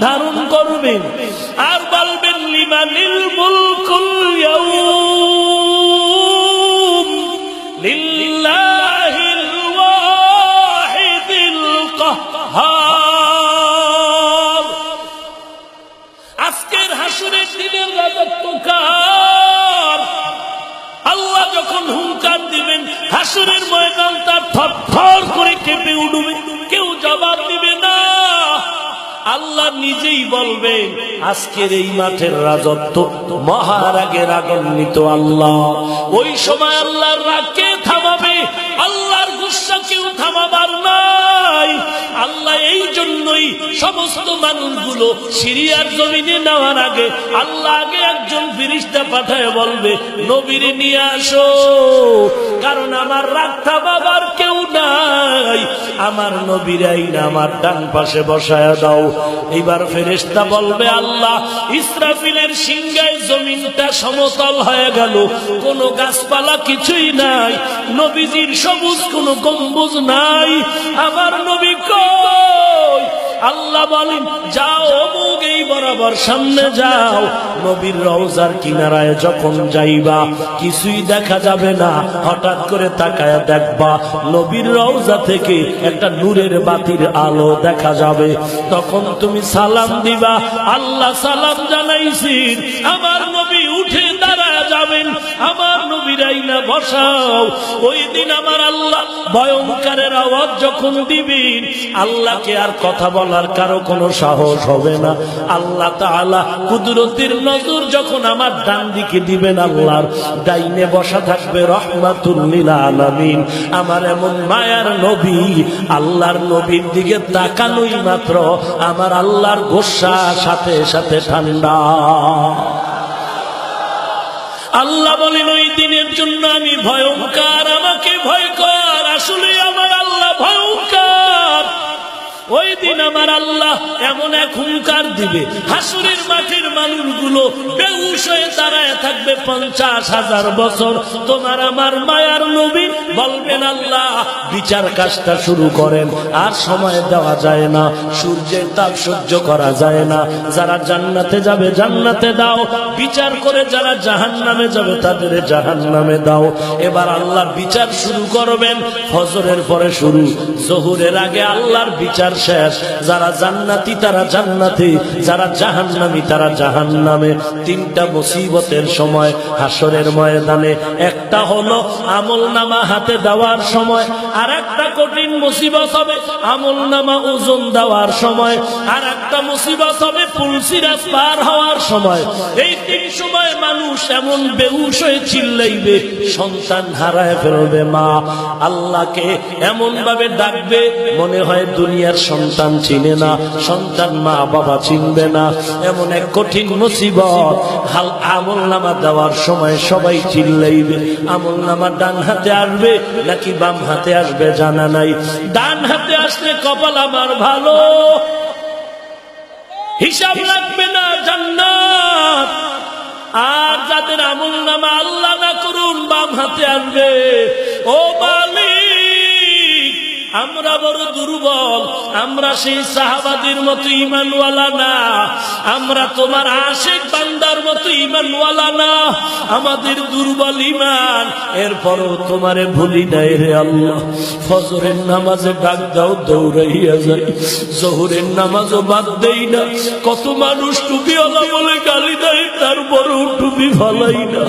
ধারণ করবেন। আর বলবেন লিমানিল মুলকুল আজকের হাসুরের দিনের রাজত্ব কার আল্লাহ যখন হুঙ্কার দিবেন, হাসুরের ময়দান তার থর করে কেঁপে উঠবে। কেউ জবাব দিবে না। আল্লাহ নিজেই বলবেন আজকের এই মাঠের রাজত্ব মহারাগের রাগান্বিত আল্লাহ। ওই সময় আল্লাহর রাগকে থামাবে? আল্লাহর গুসা কেউ থামাবার নাই। আল্লাহ এই জন্যই সমস্ত মানুষগুলো সিরিয়ার জমিনে নেওয়ার আগে আল্লাহ আগে একজন ফিরিস্তা পাঠায় বলবে, নবীর নিয়ে আসো, কারণ আমার রাগ থামাবার কেউ নাই। আমার নবীরাই না আমার ডান পাশে বসায় দাও। এবার ফেরেস্তা বলবে, আল্লাহ, ইসরাফিলের সিংহায় জমিনটা সমতল হয়ে গেল, কোনো গাছপালা কিছুই নাই, নবীজির সবুজ কোনো গম্বুজ নাই। আমার নবী আল্লাহ বলেন, যাও অমুক এই বরাবর সামনে যাও। নবীর রওজার কিনারায় যখন যাইবা, কিছুই দেখা যাবে না। হঠাৎ করে তাকায় দেখবা, নবীর রওজা থেকে একটা নূরের বাতির আলো দেখা যাবে। তখন তুমি সালাম দিবা, আল্লাহ সালাম জানাইছিন, আমার নবী উঠে দাঁড়ায় যাবেন, আমার নবীরাই বসাও। ওই দিন আমার আল্লাহ ভয়ঙ্করের আওয়াজ যখন দিবেন, আল্লাহকে আর কথা বলার কারও কোনো সাহস হবে না। আল্লাহ তাআলা কুদরতির নজর যখন আমার ডান দিকে দিবেন, আল্লাহর ডাইনে বসা থাকবে রহমাতুল্লিল আলামিন। আমার এমন মায়ার নবী, আল্লাহর নবীর দিকে তাকানোই মাত্র। আমার আল্লাহর গোসা সাথে সাথে ঠান্ডা। আল্লাহ বলেন ওই দিনের জন্য আমি ভয়ঙ্কর আমাকে ভয় কর। দিন আমার আল্লাহ এমন এক হুঙ্কার দিবে। হাসুরের মাঠের মানুষগুলো বেহুশ হয়ে দাঁড়ায় থাকবে পঞ্চাশ হাজার বছর। তোমার আমার মায়ার নবী বলবেন, আল্লাহ, বিচার কাজটা শুরু করেন, আর সময় দেওয়া যায় না। সূর্যের তাপ সহ্য করা যায় না। যারা জান্নাতে যাবে, জান্নাতে দাও। বিচার করে যারা জাহান নামে যাবে, তাদের জাহান নামে দাও। এবার আল্লাহ বিচার শুরু করবেন, ফজরের পরে শুরু। জহুরের আগে আল্লাহর বিচার শেষ। যারা জান্নাতি তারা জান্নাতি, যারা জাহান্নামী তারা জাহান্নামে। তিনটা মুসিবতের সময়, হাসরের ময়দানে, একটা হলো আমল নামা হাতে দেওয়ার সময় আর একটা কঠিন মুসিবত হবে আমল নামা ওজন দেওয়ার সময় আর একটা মুসিবত হবে পুলসিরাজ পার হওয়ার সময়। এই তিন সময় মানুষ এমন বেহুশ হয়ে চিল্লাইবে, সন্তান হারায় ফেলবে মা। আল্লাহকে এমন ভাবে ডাকবে, মনে হয় দুনিয়ার সন্তান চিনে না, সন্তান মা বাবা চিনবে না। এমন এক কঠিন মুসিবত। হাল আমল নামা দেওয়ার সময় সবাই চিল্লাইবে। আমল নামা ডান হাতে আসবে নাকি বাম হাতে আসবে জানা নাই। ডান হাতে আসলে কপাল আমার ভালো। হিসাব লাগবে না জান্নাত। আর যাদের আমল নামা আল্লাহ না করুন, বাম হাতে আসবে। ও মালিক! আমরা বড় দুর্বল, আমরা সেই সাহাবাদের মতো ইমানওয়ালা না। আমরা তোমার আশেখ বান্দার মতো ইমানওয়ালা না। আমাদের দুর্বল ইমান এরপরও তোমারে ভুলি নাই রে আল্লাহ। ফজরের নামাজে ডাক দাও, দৌড়াইয়া যাই। জহুরের নামাজও বাদ দেই না। কত মানুষ টুপি টুপিওয়ালা বলে গালি দেয়, তারপরও টুপি ফালাই না।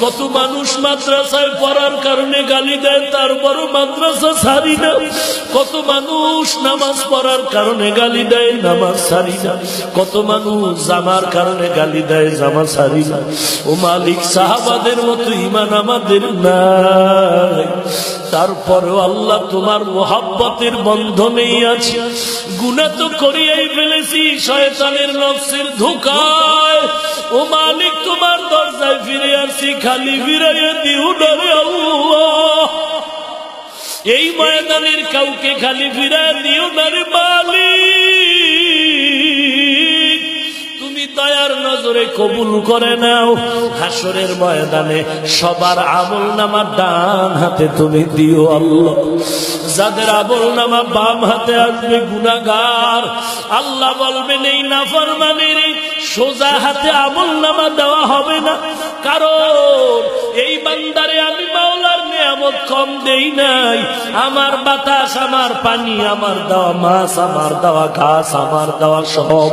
কত মানুষ মাদ্রাসায় পড়ার কারণে গালি দেয়, তারপরও মাদ্রাসা ছাড়ি না। কত মানুষ নামাজ পড়ার কারণে গালি দেয়, নামাজ ছাড়ি না। কত মানুষ জামার কারণে গালি দেয় জামা ছাড়ি না। ও মালিক, সাহাবাদের মতো ইমান আমাদের নাই। তারপরেও আল্লাহ তোমার মোহাব্বতের বন্ধনেই আছে। গুণা তো করিয়াই ফেলেছি, শয়তানের নফসের ধোকায়। ও মালিক, তোমার দরজায় ফিরে আসি, খালি ফিরাইয়া আল্লাহ। এই ময়দানের কাউকে খালি ফিরা দিও না রে মালিক। নজরে কবুল করে নাও। হাসরের ময়দানে সবার আমল নামার ডান হাতে তুমি দিও আল্লাহ। যাদের আমল নামা বাম হাতে আসবে গুণাগার আল্লাহ বলবেন, এই নাফরমানের সোজা হাতে আমল নামা দেওয়া হবে না। কারণ এই বান্দারে আমি মাওলার নিয়ামত কম দেই নাই। আমার বাতাস, আমার পানি, আমার দেওয়া মাছ, আমার দেওয়া ঘাস, আমার দেওয়া সব,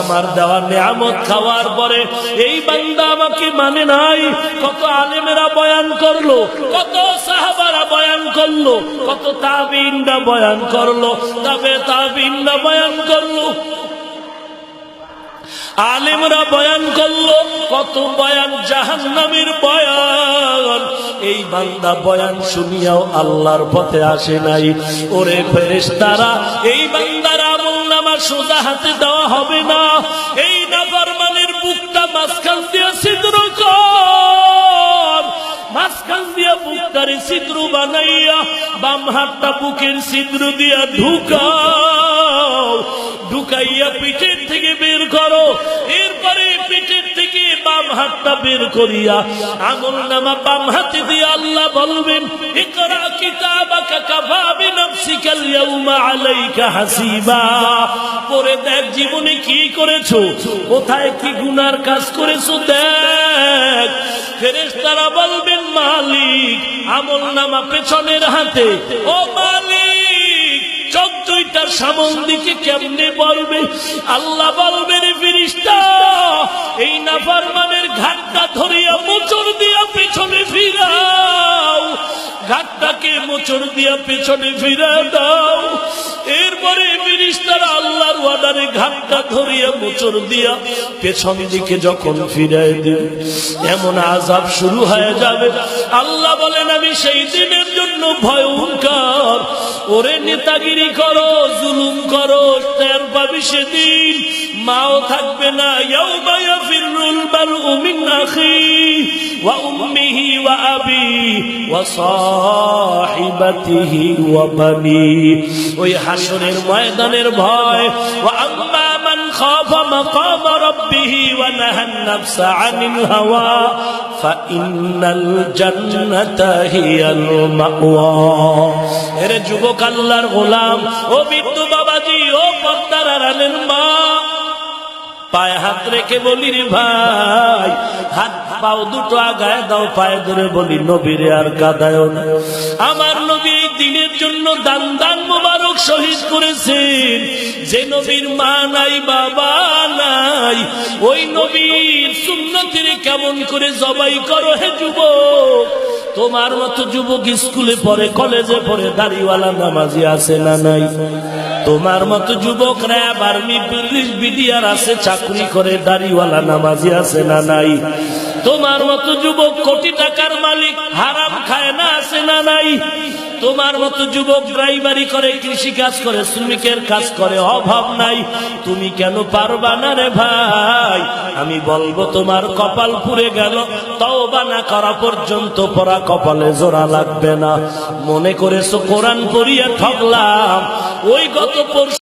আমার দেওয়া নিয়ামত খাওয়ার পরে এই বান্দা আমাকে মানে নাই। কত আলেমেরা বয়ান করল, কত সাহাবারা বয়ান করল, কত তাবিনরা বয়ান করল, তবে তাবিনরা বয়ান করল। আলেমরা বয়ান করল, কত বয়ান জাহান্নামের বয়ান। এই বান্দা বয়ান শুনিয়াও আল্লাহর পথে আসে নাই। ওরে ফেরেশতারা, এই বান্দার আমল নামা সোজা হাতে দেওয়া হবে না। এই নাফরমানের বুকটা মাঝখান মাঝখান দিয়া বুকটারে ঢুকাইয়া পিঠের থেকে বের করো। থেকে হাতটা বের করিয়া নামা বাম হাতে দিয়ে আল্লাহ জীবনে কি করেছ? কোথায় কি গুনার কাজ করেছ দেখ। ফেরেশতারা বলবেন, মালিক, আমল নামা পেছনের হাতে। ও মালিক দুইটার সামন দিকে কেমনে বলবে? আল্লাহ বলবেন, ফিরিস্তা, এই নাফারমানের ঘাটটা ধরিয়া মোচড় দিয়া পেছনে ফিরাও। ঘাটটাকে মোচড় দিয়া পেছনে ফিরা দাও। এরপরে ফিরিস্তার আল্লাহর ওয়াদারে ঘাটটা ধরিয়া মোচড় দিয়া পেছন দিকে যখন ফিরাই দেবে এমন আজাব শুরু হয়ে যাবে। আল্লাহ বলেন, আমি সেই দিনের জন্য ভয়ঙ্কর ওরে নেতাগিরি করো জুলুম করো তের পাবি সেদিন মাও থাকবে না ইয়াউমা ইয়াফিরুল বারউ মিন আখি ওয়া উম্মিহি ওয়া আবি ওয়া সাহিবাতিহি ওয়া বানি ওই হাসরের ময়দানের ভয় ওয়া আম্মা মান খাফা মাকাম রাব্বিহি ওয়া নাহান নাফসা আনিল হাওয়া ফাইন্নাল জান্নাতা হিয়াল মাওয়া এরে যুবক আল্লাহর গোলাম, ও বিদ্যু বাবাজি, ও পদ্মার আড়ালের মা। পায়ে হাত রেখে বলি রে ভাই, হাত পাও দুটো আগায় দাও, পায়ে ধরে বলি, নবীরে আর কাদায় আমার নবী দিনের জন্য দান দান মোবারক শহীদ করেছেন। যে নবীর মা নাই, বাবা নাই, ওই নবীর সুন্নতিরে কেমন করে জবাই করো হে যুবক? তোমার মতো যুবক স্কুলে পড়ে, কলেজে পড়ে, দাড়িওয়ালা নামাজি আছে না নাই? তোমার মতো যুবক র্যাব, আর্মি, পুলিশ, বিডিআর আছে, চাকরি করে, দাড়িওয়ালা নামাজি আছে না নাই? তোমার মতো যুবক কোটি টাকার মালিক, হারাম খায় না, আছে না নাই? তোমার মতো যুবক ড্রাইভারি করে, কৃষি কাজ করে, শ্রমিকের কাজ করে, অভাব নাই। তুমি কেন পারবা না রে ভাই? আমি বলব, তোমার কপাল পুড়ে গেল। তাও বানা করা পর্যন্ত পরা কপালে জোড়া লাগবে না। মনে করেছ কোরআন করিয়া ঠকলাম ওই গত পরশু